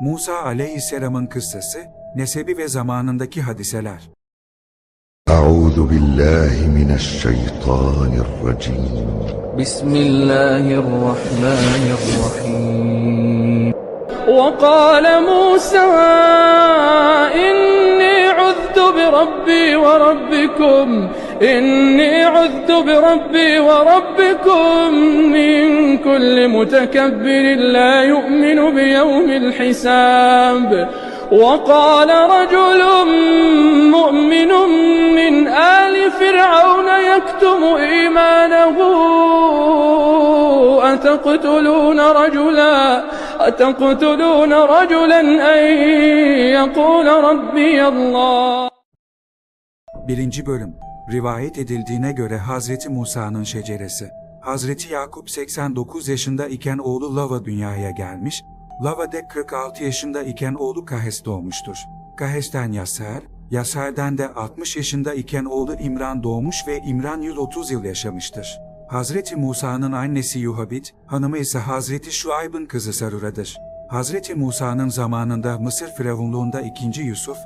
Musa aleyhisselamın kıssası, nesebi ve zamanındaki hadiseler. أعوذ بالله من الشيطان الرجيم بسم الله الرحمن الرحيم وقال موسى إني عذت بربي وربكم إني عذت بربي وربكم من كل متكبر لا يؤمن بيوم الحساب. وقال رجل مؤمن من آل فرعون يكتم إيمانه. أتقتلون رجلا؟ أتقتلون رجلا أن يقول ربي الله؟ Birinci bölüm, rivayet edildiğine göre Hazreti Musa'nın şeceresi. Hazreti Yakup 89 yaşında iken oğlu Lava dünyaya gelmiş, Lava de 46 yaşında iken oğlu Kahes doğmuştur. Kahes'ten Yaser, Yaser'den de 60 yaşında iken oğlu İmran doğmuş ve İmran 130 yıl yaşamıştır. Hazreti Musa'nın annesi Yuhabit, hanımı ise Hazreti Şuayb'ın kızı Sarura'dır. Hazreti Musa'nın zamanında Mısır Firavunluğunda 2. Yusuf,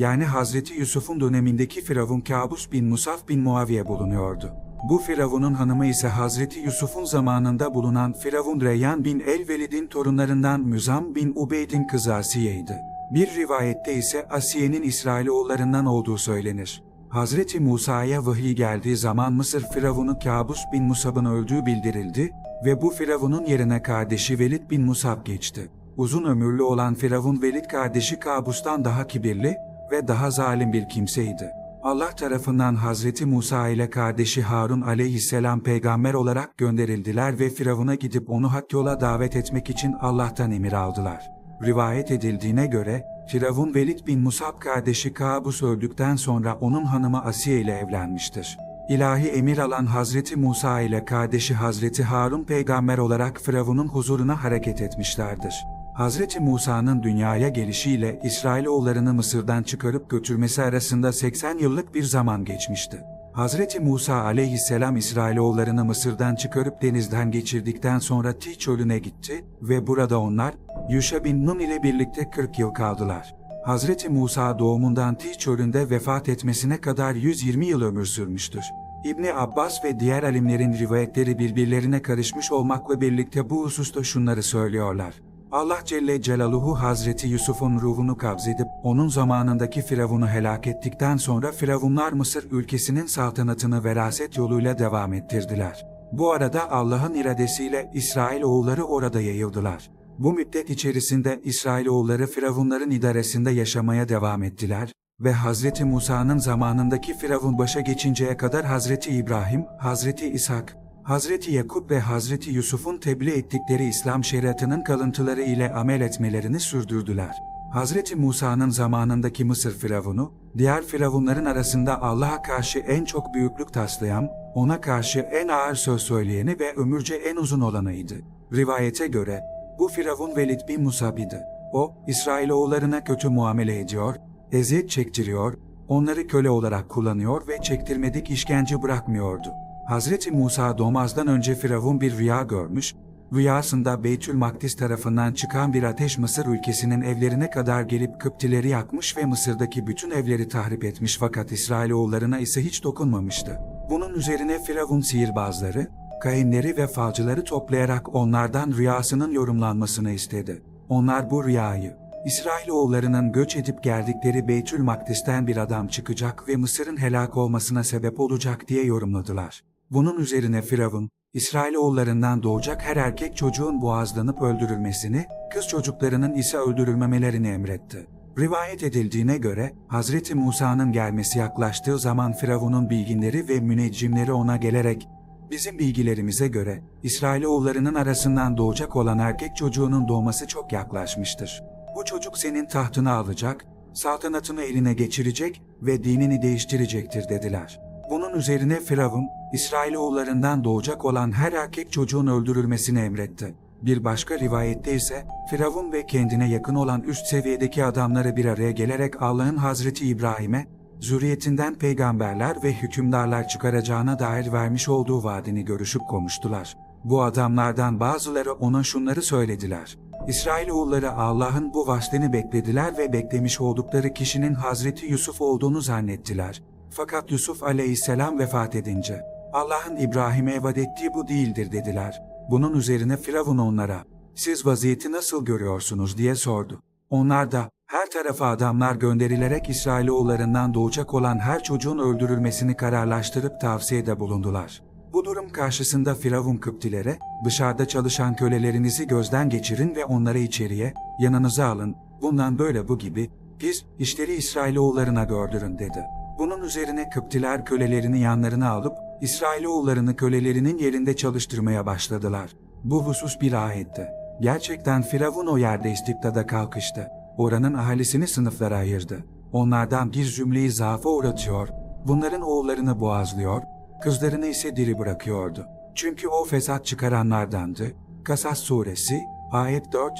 yani Hazreti Yusuf'un dönemindeki Firavun Kabus bin Musaf bin Muaviye bulunuyordu. Bu Firavun'un hanımı ise Hazreti Yusuf'un zamanında bulunan Firavun Reyyan bin El-Velid'in torunlarından Müzam bin Ubeyd'in kızı Asiye'ydi. Bir rivayette ise Asiye'nin İsrailoğullarından olduğu söylenir. Hazreti Musa'ya vahiy geldiği zaman Mısır Firavunu Kabus bin Musab'ın öldüğü bildirildi ve bu Firavun'un yerine kardeşi Velid bin Musab geçti. Uzun ömürlü olan Firavun Velid kardeşi Kabus'tan daha kibirli ve daha zalim bir kimseydi. Allah tarafından Hazreti Musa ile kardeşi Harun aleyhisselam peygamber olarak gönderildiler ve Firavun'a gidip onu hak yola davet etmek için Allah'tan emir aldılar. Rivayet edildiğine göre Firavun Velid bin Musab kardeşi Kabus öldükten sonra onun hanımı Asiye ile evlenmiştir. İlahi emir alan Hazreti Musa ile kardeşi Hazreti Harun peygamber olarak Firavun'un huzuruna hareket etmişlerdir. Hazreti Musa'nın dünyaya gelişiyle İsrailoğullarını Mısır'dan çıkarıp götürmesi arasında 80 yıllık bir zaman geçmişti. Hazreti Musa aleyhisselam İsrailoğullarını Mısır'dan çıkarıp denizden geçirdikten sonra Tih çölüne gitti ve burada onlar Yuşa bin Nun ile birlikte 40 yıl kaldılar. Hazreti Musa doğumundan Tih çölünde vefat etmesine kadar 120 yıl ömür sürmüştür. İbni Abbas ve diğer alimlerin rivayetleri birbirlerine karışmış olmakla birlikte bu hususta şunları söylüyorlar. Allah Celle Celaluhu Hazreti Yusuf'un ruhunu kabzedip onun zamanındaki Firavun'u helak ettikten sonra Firavunlar Mısır ülkesinin saltanatını veraset yoluyla devam ettirdiler. Bu arada Allah'ın iradesiyle İsrail oğulları orada yayıldılar. Bu müddet içerisinde İsrail oğulları Firavunların idaresinde yaşamaya devam ettiler ve Hazreti Musa'nın zamanındaki Firavun başa geçinceye kadar Hazreti İbrahim, Hazreti İshak, Hazreti Yakup ve Hazreti Yusuf'un tebliğ ettikleri İslam şeriatının kalıntıları ile amel etmelerini sürdürdüler. Hazreti Musa'nın zamanındaki Mısır firavunu, diğer firavunların arasında Allah'a karşı en çok büyüklük taslayan, ona karşı en ağır söz söyleyeni ve ömürce en uzun olanıydı. Rivayete göre, bu firavun Velid bin Musab idi. O, İsrailoğullarına kötü muamele ediyor, eziyet çektiriyor, onları köle olarak kullanıyor ve çektirmedik işkence bırakmıyordu. Hazreti Musa doğmazdan önce Firavun bir rüya görmüş, rüyasında Beytül Makdis tarafından çıkan bir ateş Mısır ülkesinin evlerine kadar gelip Kıptileri yakmış ve Mısır'daki bütün evleri tahrip etmiş fakat İsrailoğullarına ise hiç dokunmamıştı. Bunun üzerine Firavun sihirbazları, kahinleri ve falcıları toplayarak onlardan rüyasının yorumlanmasını istedi. Onlar bu rüyayı, İsrailoğullarının göç edip geldikleri Beytül Makdis'ten bir adam çıkacak ve Mısır'ın helak olmasına sebep olacak diye yorumladılar. Bunun üzerine Firavun, İsrailoğullarından doğacak her erkek çocuğun boğazlanıp öldürülmesini, kız çocuklarının ise öldürülmemelerini emretti. Rivayet edildiğine göre Hazreti Musa'nın gelmesi yaklaştığı zaman Firavun'un bilginleri ve müneccimleri ona gelerek Bizim bilgilerimize göre İsrailoğullarının arasından doğacak olan erkek çocuğunun doğması çok yaklaşmıştır. Bu çocuk senin tahtını alacak, saltanatını eline geçirecek ve dinini değiştirecektir dediler. Bunun üzerine Firavun, İsrailoğullarından doğacak olan her erkek çocuğun öldürülmesini emretti. Bir başka rivayette ise Firavun ve kendine yakın olan üst seviyedeki adamları bir araya gelerek Allah'ın Hazreti İbrahim'e zürriyetinden peygamberler ve hükümdarlar çıkaracağına dair vermiş olduğu vaadini görüşüp konuştular. Bu adamlardan bazıları ona şunları söylediler. İsrailoğulları Allah'ın bu vaslini beklediler ve beklemiş oldukları kişinin Hazreti Yusuf olduğunu zannettiler. Fakat Yusuf aleyhisselam vefat edince, Allah'ın İbrahim'e vaat ettiği bu değildir dediler. Bunun üzerine Firavun onlara, siz vaziyeti nasıl görüyorsunuz diye sordu. Onlar da, her tarafa adamlar gönderilerek İsrailoğullarından doğacak olan her çocuğun öldürülmesini kararlaştırıp tavsiyede bulundular. Bu durum karşısında Firavun Kıptilere, dışarıda çalışan kölelerinizi gözden geçirin ve onları içeriye, yanınıza alın, bundan böyle bu gibi, biz işleri İsrailoğullarına gördürün dedi. Bunun üzerine Kıptiler kölelerini yanlarına alıp, İsrailoğullarını kölelerinin yerinde çalıştırmaya başladılar. Bu husus bir ayetti. Gerçekten Firavun o yerde istibdada kalkıştı. Oranın ahalisini sınıflara ayırdı. Onlardan bir cümleyi zaafa uğratıyor, bunların oğullarını boğazlıyor, kızlarını ise diri bırakıyordu. Çünkü o fesat çıkaranlardandı. Kasas suresi, ayet 4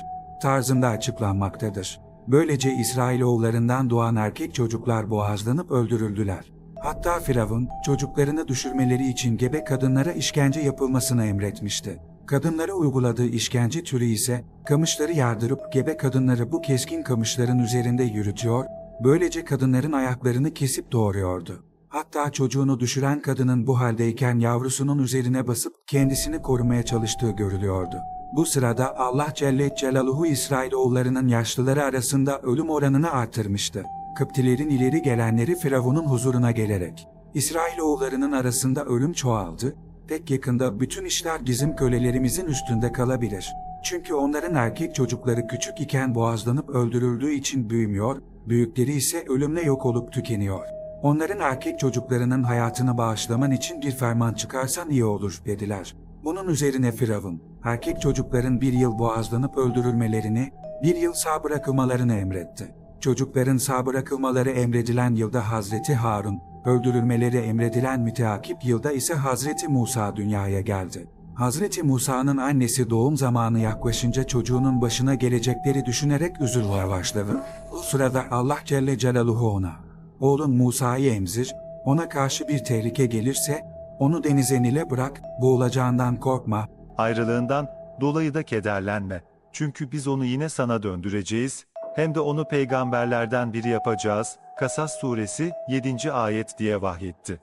tarzında açıklanmaktadır. Böylece İsrailoğullarından doğan erkek çocuklar boğazlanıp öldürüldüler. Hatta Firavun çocuklarını düşürmeleri için gebe kadınlara işkence yapılmasını emretmişti. Kadınlara uyguladığı işkence türü ise kamışları yardırıp gebe kadınları bu keskin kamışların üzerinde yürütüyor, böylece kadınların ayaklarını kesip doğuruyordu. Hatta çocuğunu düşüren kadının bu haldeyken yavrusunun üzerine basıp kendisini korumaya çalıştığı görülüyordu. Bu sırada Allah Celle Celaluhu İsrailoğullarının yaşlıları arasında ölüm oranını artırmıştı. Kıptilerin ileri gelenleri Firavun'un huzuruna gelerek, İsrailoğullarının arasında ölüm çoğaldı, pek yakında bütün işler bizim kölelerimizin üstünde kalabilir. Çünkü onların erkek çocukları küçük iken boğazlanıp öldürüldüğü için büyümüyor, büyükleri ise ölümle yok olup tükeniyor. Onların erkek çocuklarının hayatını bağışlaman için bir ferman çıkarsan iyi olur dediler. Bunun üzerine Firavun, erkek çocukların bir yıl boğazlanıp öldürülmelerini, bir yıl sağ bırakılmalarını emretti. Çocukların sağ bırakılmaları emredilen yılda Hazreti Harun, öldürülmeleri emredilen müteakip yılda ise Hazreti Musa dünyaya geldi. Hazreti Musa'nın annesi doğum zamanı yaklaşınca çocuğunun başına gelecekleri düşünerek üzülmeye başladı. Bu sırada Allah Celle Celaluhu ona, oğlun Musa'yı emzir, ona karşı bir tehlike gelirse, onu denize nile bırak, boğulacağından korkma, Ayrılığından dolayı da kederlenme. Çünkü biz onu yine sana döndüreceğiz, hem de onu peygamberlerden biri yapacağız. Kasas suresi 7. ayet diye vahyetti.